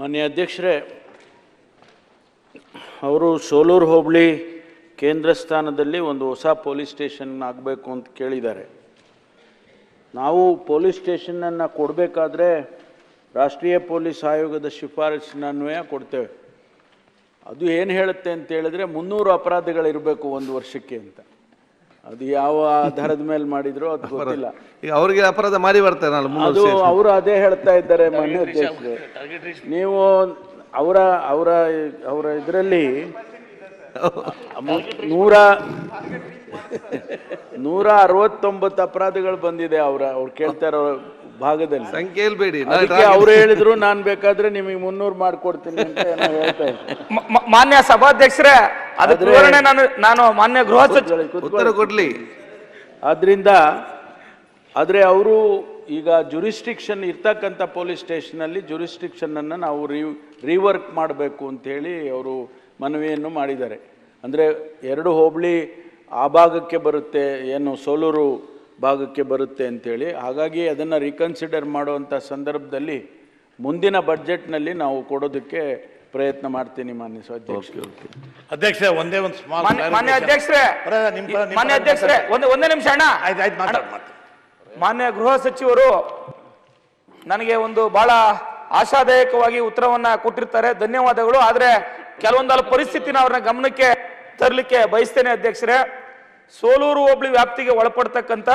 ಮಾನ್ಯ ಅಧ್ಯಕ್ಷರೇ, ಅವರು ಸೋಲೂರು ಹೋಬಳಿ ಕೇಂದ್ರ ಸ್ಥಾನದಲ್ಲಿ ಒಂದು ಹೊಸ ಪೊಲೀಸ್ ಸ್ಟೇಷನ್ ಆಗಬೇಕು ಅಂತ ಕೇಳಿದ್ದಾರೆ. ನಾವು ಪೊಲೀಸ್ ಸ್ಟೇಷನನ್ನು ಕೊಡಬೇಕಾದ್ರೆ ರಾಷ್ಟ್ರೀಯ ಪೊಲೀಸ್ ಆಯೋಗದ ಶಿಫಾರಸಿನ ಅನ್ವಯ ಕೊಡ್ತೇವೆ. ಅದು ಏನು ಹೇಳುತ್ತೆ ಅಂತ ಹೇಳಿದ್ರೆ ಮುನ್ನೂರು ಅಪರಾಧಗಳಿರಬೇಕು ಒಂದು ವರ್ಷಕ್ಕೆ ಅಂತ. ಅದು ಯಾವ ಆಧಾರದ ಮೇಲೆ ಮಾಡಿದ್ರು ಅದು ಗೊತ್ತಿಲ್ಲ. ಈಗ ಅವ್ರಿಗೆ ಅಪರಾಧ ಮಾರಿ ಬರ್ತಾರೆ ನಾನು ಅದು ಅವರು ಅದೇ ಹೇಳ್ತಾ ಇದ್ದಾರೆ ಮಾನ್ಯ ಅಧ್ಯಕ್ಷರೇ. ನೀವು ಅವರ ಅವರ ಅವರ ಇದರಲ್ಲಿ ನೂರ ನೂರ ಅರವತ್ತೊಂಬತ್ತು ಅಪರಾಧಗಳು ಬಂದಿದೆ ಅವರ ಅವ್ರು ಕೇಳ್ತಾ ಇರೋ ಭಾಗದಲ್ಲಿ. ಸಂಖ್ಯೆ ಹೇಳ್ಬೇಡಿ ಅದಕ್ಕೆ ಅವ್ರು ಹೇಳಿದ್ರು ನಾನು ಬೇಕಾದ್ರೆ ನಿಮಗೆ ಮುನ್ನೂರು ಮಾಡ್ಕೊಡ್ತೀನಿ ಅಂತ ಹೇಳ್ತಾ ಮ- ಮಾನ್ಯ ಸಭಾಧ್ಯಕ್ಷರೇ ಅದಕ್ಕೆ ಆದ್ರೆ- ವಿವರಣೆ ನಾನು ನಾನು ಮಾನ್ಯ ಗೃಹ ಸಚಿವ. ಉತ್ತರ ಕೊಡ್ಲಿ. ಆದ್ರಿಂದ ಆದರೆ ಅವರು ಈಗ ಜುರಿಸ್ಟಿಕ್ಷನ್ ಇರ್ತಕ್ಕಂಥ ಪೊಲೀಸ್ ಸ್ಟೇಷನಲ್ಲಿ ಜುರಿಸ್ಟಿಕ್ಷನನ್ನು ನಾವು ರಿ ರಿವರ್ಕ್ ಮಾಡಬೇಕು ಅಂತೇಳಿ ಅವರು ಮನವಿಯನ್ನು ಮಾಡಿದ್ದಾರೆ. ಅಂದರೆ ಎರಡು ಹೋಬಳಿ ಆ ಭಾಗಕ್ಕೆ ಬರುತ್ತೆ ಏನು ಸೋಲೂರು ಭಾಗಕ್ಕೆ ಬರುತ್ತೆ ಅಂತೇಳಿ ಹಾಗಾಗಿ ಅದನ್ನು ರೀಕನ್ಸಿಡರ್ ಮಾಡುವಂಥ ಸಂದರ್ಭದಲ್ಲಿ ಮುಂದಿನ ಬಡ್ಜೆಟ್ನಲ್ಲಿ ನಾವು ಕೊಡೋದಕ್ಕೆ ಪ್ರಯತ್ನ ಮಾಡ್ತೀನಿ ಮಾನ್ಯ ಅಧ್ಯಕ್ಷ ಅಧ್ಯಕ್ಷ ಒಂದೇ ಒಂದು ಸ್ಮಾಲ್ ಮಾನ್ಯ ಅಧ್ಯಕ್ಷರೇ ಮಾನ್ಯ ಅಧ್ಯಕ್ಷರೇ ಒಂದು ಒಂದೇ ನಿಮಿಷ ಅಣ್ಣ. ಆಯ್ತು ಆಯ್ತು ಮಾನ್ಯ ಗೃಹ ಸಚಿವರು ನನಗೆ ಒಂದು ಬಹಳ ಆಶಾದಾಯಕವಾಗಿ ಉತ್ತರವನ್ನ ಕೊಟ್ಟಿರ್ತಾರೆ ಧನ್ಯವಾದಗಳು. ಆದ್ರೆ ಕೆಲವೊಂದಲ್ಲ ಪರಿಸ್ಥಿತಿನ ಅವ್ರನ್ನ ಗಮನಕ್ಕೆ ತರಲಿಕ್ಕೆ ಬಯಸ್ತೇನೆ ಅಧ್ಯಕ್ಷರೇ. ಸೋಲೂರು ಹೋಬಳಿ ವ್ಯಾಪ್ತಿಗೆ ಒಳಪಡ್ತಕ್ಕಂಥ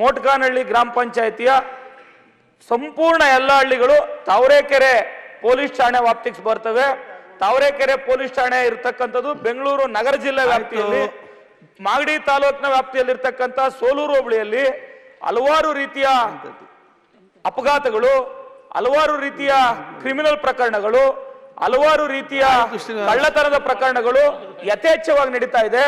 ಮೋಟ್ಕಾನಹಳ್ಳಿ ಗ್ರಾಮ ಪಂಚಾಯಿತಿಯ ಸಂಪೂರ್ಣ ಎಲ್ಲ ಹಳ್ಳಿಗಳು ತಾವರೆಕೆರೆ ಪೊಲೀಸ್ ಠಾಣೆ ವ್ಯಾಪ್ತಿಗೆ ಬರ್ತವೆ. ತಾವರೆಕೆರೆ ಪೊಲೀಸ್ ಠಾಣೆ ಇರತಕ್ಕಂಥದ್ದು ಬೆಂಗಳೂರು ನಗರ ಜಿಲ್ಲೆ ವ್ಯಾಪ್ತಿಯಲ್ಲಿ. ಮಾಗಡಿ ತಾಲೂಕಿನ ವ್ಯಾಪ್ತಿಯಲ್ಲಿರ್ತಕ್ಕಂಥ ಸೋಲೂರು ಹೋಬಳಿಯಲ್ಲಿ ಹಲವಾರು ರೀತಿಯ ಅಪಘಾತಗಳು ಹಲವಾರು ರೀತಿಯ ಕ್ರಿಮಿನಲ್ ಪ್ರಕರಣಗಳು ಹಲವಾರು ರೀತಿಯ ಕಳ್ಳತನದ ಪ್ರಕರಣಗಳು ಯಥೇಚ್ಛವಾಗಿ ನಡೀತಾ ಇದೆ.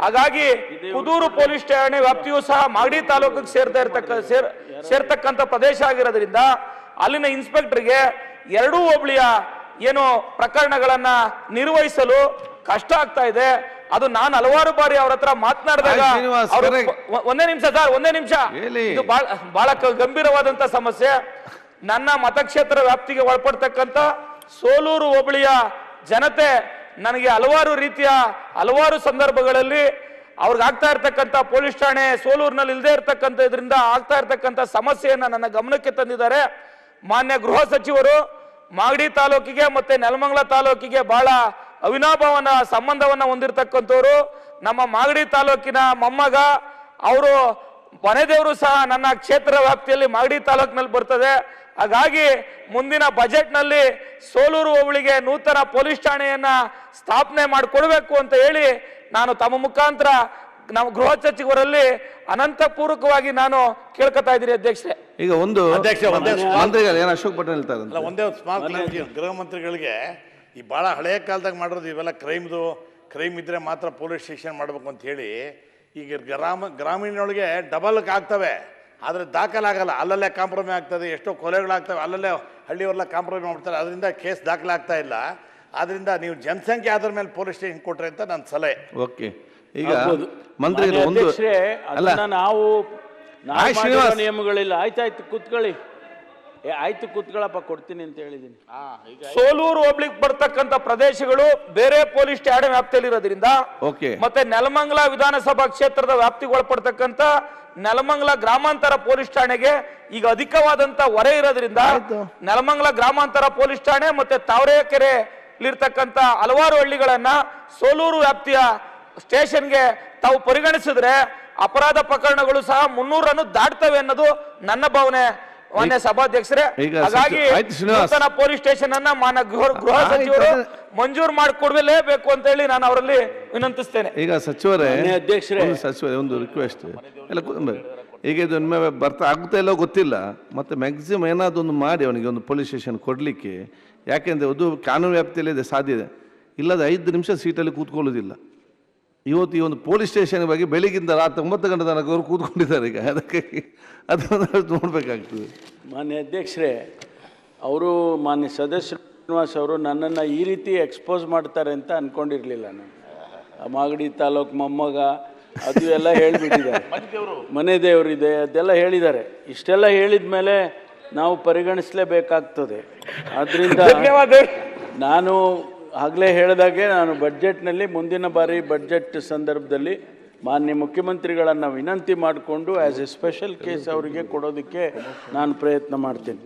ಹಾಗಾಗಿ ಕುದೂರು ಪೊಲೀಸ್ ಠಾಣೆ ವ್ಯಾಪ್ತಿಯು ಸಹ ಮಾಗಡಿ ತಾಲೂಕಿಗೆ ಸೇರ್ತಾ ಇರ್ತಕ್ಕ ಸೇರ್ ಸೇರ್ತಕ್ಕಂಥ ಪ್ರದೇಶ ಆಗಿರೋದ್ರಿಂದ ಅಲ್ಲಿನ ಇನ್ಸ್ಪೆಕ್ಟರ್ಗೆ ಎರಡೂ ಹೋಬಳಿಯ ಏನು ಪ್ರಕರಣಗಳನ್ನ ನಿರ್ವಹಿಸಲು ಕಷ್ಟ ಆಗ್ತಾ ಇದೆ. ಅದು ನಾನು ಹಲವಾರು ಬಾರಿ ಅವ್ರ ಹತ್ರ ಮಾತನಾಡಿದಾಗ ಒಂದೇ ನಿಮಿಷ ಸರ್ ಒಂದೇ ನಿಮಿಷ. ಇದು ಬಹಳ ಗಂಭೀರವಾದಂತ ಸಮಸ್ಯೆ. ನನ್ನ ಮತಕ್ಷೇತ್ರ ವ್ಯಾಪ್ತಿಗೆ ಒಳಪಡ್ತಕ್ಕಂಥ ಸೋಲೂರು ಹೋಬಳಿಯ ಜನತೆ ನನಗೆ ಹಲವಾರು ರೀತಿಯ ಹಲವಾರು ಸಂದರ್ಭಗಳಲ್ಲಿ ಅವ್ರಿಗೆ ಆಗ್ತಾ ಇರ್ತಕ್ಕಂಥ ಪೊಲೀಸ್ ಠಾಣೆ ಸೋಲೂರಿನಲ್ಲಿ ಇಲ್ಲದೆ ಇರ್ತಕ್ಕಂಥ ಇದರಿಂದ ಆಗ್ತಾ ಇರ್ತಕ್ಕಂಥ ಸಮಸ್ಯೆಯನ್ನು ನನ್ನ ಗಮನಕ್ಕೆ ತಂದಿದ್ದಾರೆ. ಮಾನ್ಯ ಗೃಹ ಸಚಿವರು, ಮಾಗಡಿ ತಾಲೂಕಿಗೆ ಮತ್ತೆ ನೆಲಮಂಗಲ ತಾಲೂಕಿಗೆ ಬಹಳ ಅವಿನಾಭಾವನ ಸಂಬಂಧವನ್ನು ಹೊಂದಿರತಕ್ಕಂಥವ್ರು. ನಮ್ಮ ಮಾಗಡಿ ತಾಲೂಕಿನ ಮೊಮ್ಮಗ, ಅವರು ಮನೆದೇವರು ಸಹ ನನ್ನ ಕ್ಷೇತ್ರ ವ್ಯಾಪ್ತಿಯಲ್ಲಿ ಮಾಗಡಿ ತಾಲೂಕಿನಲ್ಲಿ ಬರ್ತದೆ. ಹಾಗಾಗಿ ಮುಂದಿನ ಬಜೆಟ್ನಲ್ಲಿ ಸೋಲೂರು ಹೋಬಳಿಗೆ ನೂತನ ಪೊಲೀಸ್ ಠಾಣೆಯನ್ನ ಸ್ಥಾಪನೆ ಮಾಡಿಕೊಡ್ಬೇಕು ಅಂತ ಹೇಳಿ ನಾನು ತಮ್ಮ ಮುಖಾಂತರ ನಮ್ಮ ಗೃಹ ಸಚಿವರಲ್ಲಿ ಅನಂತಪೂರ್ವಕವಾಗಿ ನಾನು ಕೇಳ್ಕೊತಾ ಇದ್ದೀನಿ ಅಧ್ಯಕ್ಷರೇ. ಈಗ ಒಂದು ಅಧ್ಯಕ್ಷ, ಒಂದೇ ಮಂತ್ರಿಗಳು ಅಶೋಕ್ ಪಟೇಲ್ ಹೇಳ್ತಾರೆ ಅಲ್ಲ ಒಂದೇ ಒಂದು ಗೃಹ ಮಂತ್ರಿಗಳಿಗೆ ಈ ಭಾಳ ಹಳೆಯ ಕಾಲದಾಗ ಮಾಡಿರೋದು ಇವೆಲ್ಲ ಕ್ರೈಮ್ದು ಕ್ರೈಮ್ ಇದ್ರೆ ಮಾತ್ರ ಪೊಲೀಸ್ ಸ್ಟೇಷನ್ ಮಾಡಬೇಕು ಅಂತ ಹೇಳಿ ಈಗ ಗ್ರಾಮ ಗ್ರಾಮೀಣೊಳಗೆ ಡಬಲ್ ಆಗ್ತವೆ. ಆದರೆ ದಾಖಲಾಗಲ್ಲ. ಅಲ್ಲಲ್ಲೇ ಕಾಂಪ್ರಮೈ ಆಗ್ತದೆ ಎಷ್ಟೋ ಕೊಲೆಗಳಾಗ್ತವೆ ಅಲ್ಲಲ್ಲೇ ಹಳ್ಳಿಯವರೆಲ್ಲ ಕಾಂಪ್ರಮೈ ಮಾಡ್ತಾರೆ ಅದರಿಂದ ಕೇಸ್ ದಾಖಲಾಗ್ತಾ ಇಲ್ಲ. ಆದ್ರಿಂದ ನೀವು ಜನಸಂಖ್ಯೆ ಆದ್ರ ಮೇಲೆ ಪೊಲೀಸ್ ಸ್ಟೇಷನ್ ಕೊಟ್ರಿ ಅಂತ ನನ್ನ ಸಲಹೆ. ಓಕೆ. ಈಗ ಮಂತ್ರಿ ನಾವು. ನಿಯಮಗಳಿಲ್ಲ. ಆಯ್ತಾಯ್ತು ಕೂತ್ಕೊಳ್ಳಿ. ಏ ಆಯ್ತು ಕೂತ್ಕೊಳ್ಳಪ್ಪ ಕೊಡ್ತೀನಿ ಅಂತ ಹೇಳಿದ್ದೀನಿ ಸೋಲೂರು ಹೋಬ್ಳಿಗೆ ಬರ್ತಕ್ಕಂಥ ಪ್ರದೇಶಗಳು ಬೇರೆ ಪೊಲೀಸ್ ಠಾಣೆ ವ್ಯಾಪ್ತಿಯಲ್ಲಿ ಇರೋದ್ರಿಂದ ಓಕೆ. ಮತ್ತೆ ನೆಲಮಂಗಲ ವಿಧಾನಸಭಾ ಕ್ಷೇತ್ರದ ವ್ಯಾಪ್ತಿಗೆ ಒಳಪಡ್ತಕ್ಕಂಥ ನೆಲಮಂಗಲ ಗ್ರಾಮಾಂತರ ಪೊಲೀಸ್ ಠಾಣೆಗೆ ಈಗ ಅಧಿಕವಾದಂತ ಹೊರೆ ಇರೋದ್ರಿಂದ. ನೆಲಮಂಗಲ ಗ್ರಾಮಾಂತರ ಪೊಲೀಸ್ ಠಾಣೆ ಮತ್ತೆ ತಾವರೆಕೆರೆ ಇರ್ತಕ್ಕಂಥ ಹಲವಾರು ಹಳ್ಳಿಗಳನ್ನ ಸೋಲೂರು ವ್ಯಾಪ್ತಿಯ ಸ್ಟೇಷನ್ಗೆ ತಾವು ಪರಿಗಣಿಸಿದ್ರೆ ಅಪರಾಧ ಪ್ರಕರಣಗಳು ಸಹ ಮುನ್ನೂರನ್ನು ದಾಟ್ತವೆ ಅನ್ನೋದು ನನ್ನ ಭಾವನೆ. ಮಾನ್ಯ ಸಭಾಧ್ಯಕ್ಷರೇ ಈಗ ಹಾಗಾಗಿ ನೂತನ ಪೊಲೀಸ್ ಸ್ಟೇಷನ್ ಅನ್ನ ಮಾನ್ಯ ಗೃಹ ಸಚಿವರು. ಮಂಜೂರು ಮಾಡಿಕೊಡ್ಲೇಬೇಕು ಅಂತ ಹೇಳಿ ನಾನು ಅವರಲ್ಲಿ ವಿನಂತಿಸ್ತೇನೆ. ಈಗ ಸಚಿವರೇ ಅಧ್ಯಕ್ಷರೇ. ಸಚಿವರೇ ಒಂದು ರಿಕ್ವೆಸ್ಟ್ ಎಲ್ಲ ಈಗ ಇದು ಒಮ್ಮೆ ಬರ್ತಾ ಆಗುತ್ತಾ ಇಲ್ಲೋ ಗೊತ್ತಿಲ್ಲ. ಮತ್ತೆ ಮ್ಯಾಕ್ಸಿಮಮ್ ಏನಾದ್ರು ಒಂದು ಮಾಡಿ ಅವನಿಗೆ ಒಂದು ಪೊಲೀಸ್ ಸ್ಟೇಷನ್ ಕೊಡಲಿಕ್ಕೆ. ಯಾಕೆಂದರೆ ಅದು ಕಾನೂನು ವ್ಯಾಪ್ತಿಯಲ್ಲಿ ಇದೆ ಸಾಧ್ಯ ಇದೆ. ಇಲ್ಲದ ಐದು ನಿಮಿಷ ಸೀಟಲ್ಲಿ ಕೂತ್ಕೊಳ್ಳೋದಿಲ್ಲ. ಇವತ್ತು ಈ ಒಂದು ಪೊಲೀಸ್ ಸ್ಟೇಷನ್ ಬಗ್ಗೆ ಬೆಳಿಗ್ಗಿಂದ ರಾತ್ರಿ ಒಂಬತ್ತು ಗಂಟೆ ತನಕ ಅವರು ಕೂತ್ಕೊಂಡಿದ್ದಾರೆ ಈಗ. ಅದಕ್ಕೆ ಅದನ್ನು ನೋಡಬೇಕಾಗ್ತದೆ. ಮಾನ್ಯ ಅಧ್ಯಕ್ಷರೇ ಅವರು ಮಾನ್ಯ ಸದಸ್ಯ ಶ್ರೀನಿವಾಸ್ ಅವರು ನನ್ನನ್ನು ಈ ರೀತಿ ಎಕ್ಸ್ಪೋಸ್ ಮಾಡ್ತಾರೆ ಅಂತ ಅಂದ್ಕೊಂಡಿರಲಿಲ್ಲ ನಾನು. ಆ ಮಾಗಡಿ ತಾಲೂಕು ಮೊಮ್ಮಗ ಅದು ಎಲ್ಲ ಹೇಳಿಬಿಟ್ಟಿದ್ದಾರೆ. ಮನೆ ದೇವರಿದೆ ಅದೆಲ್ಲ ಹೇಳಿದ್ದಾರೆ. ಇಷ್ಟೆಲ್ಲ ಹೇಳಿದ ಮೇಲೆ ನಾವು ಪರಿಗಣಿಸಲೇಬೇಕಾಗ್ತದೆ. ಆದ್ದರಿಂದ ನಾನು ಆಗಲೇ ಹೇಳಿದಾಗೆ ನಾನು ಬಡ್ಜೆಟ್ನಲ್ಲಿ ಮುಂದಿನ ಬಾರಿ ಬಡ್ಜೆಟ್ ಸಂದರ್ಭದಲ್ಲಿ ಮಾನ್ಯ ಮುಖ್ಯಮಂತ್ರಿಗಳನ್ನು ವಿನಂತಿ ಮಾಡಿಕೊಂಡು ಆ್ಯಸ್ ಎ ಸ್ಪೆಷಲ್ ಕೇಸ್ ಅವರಿಗೆ ಕೊಡೋದಕ್ಕೆ ನಾನು ಪ್ರಯತ್ನ ಮಾಡ್ತೀನಿ.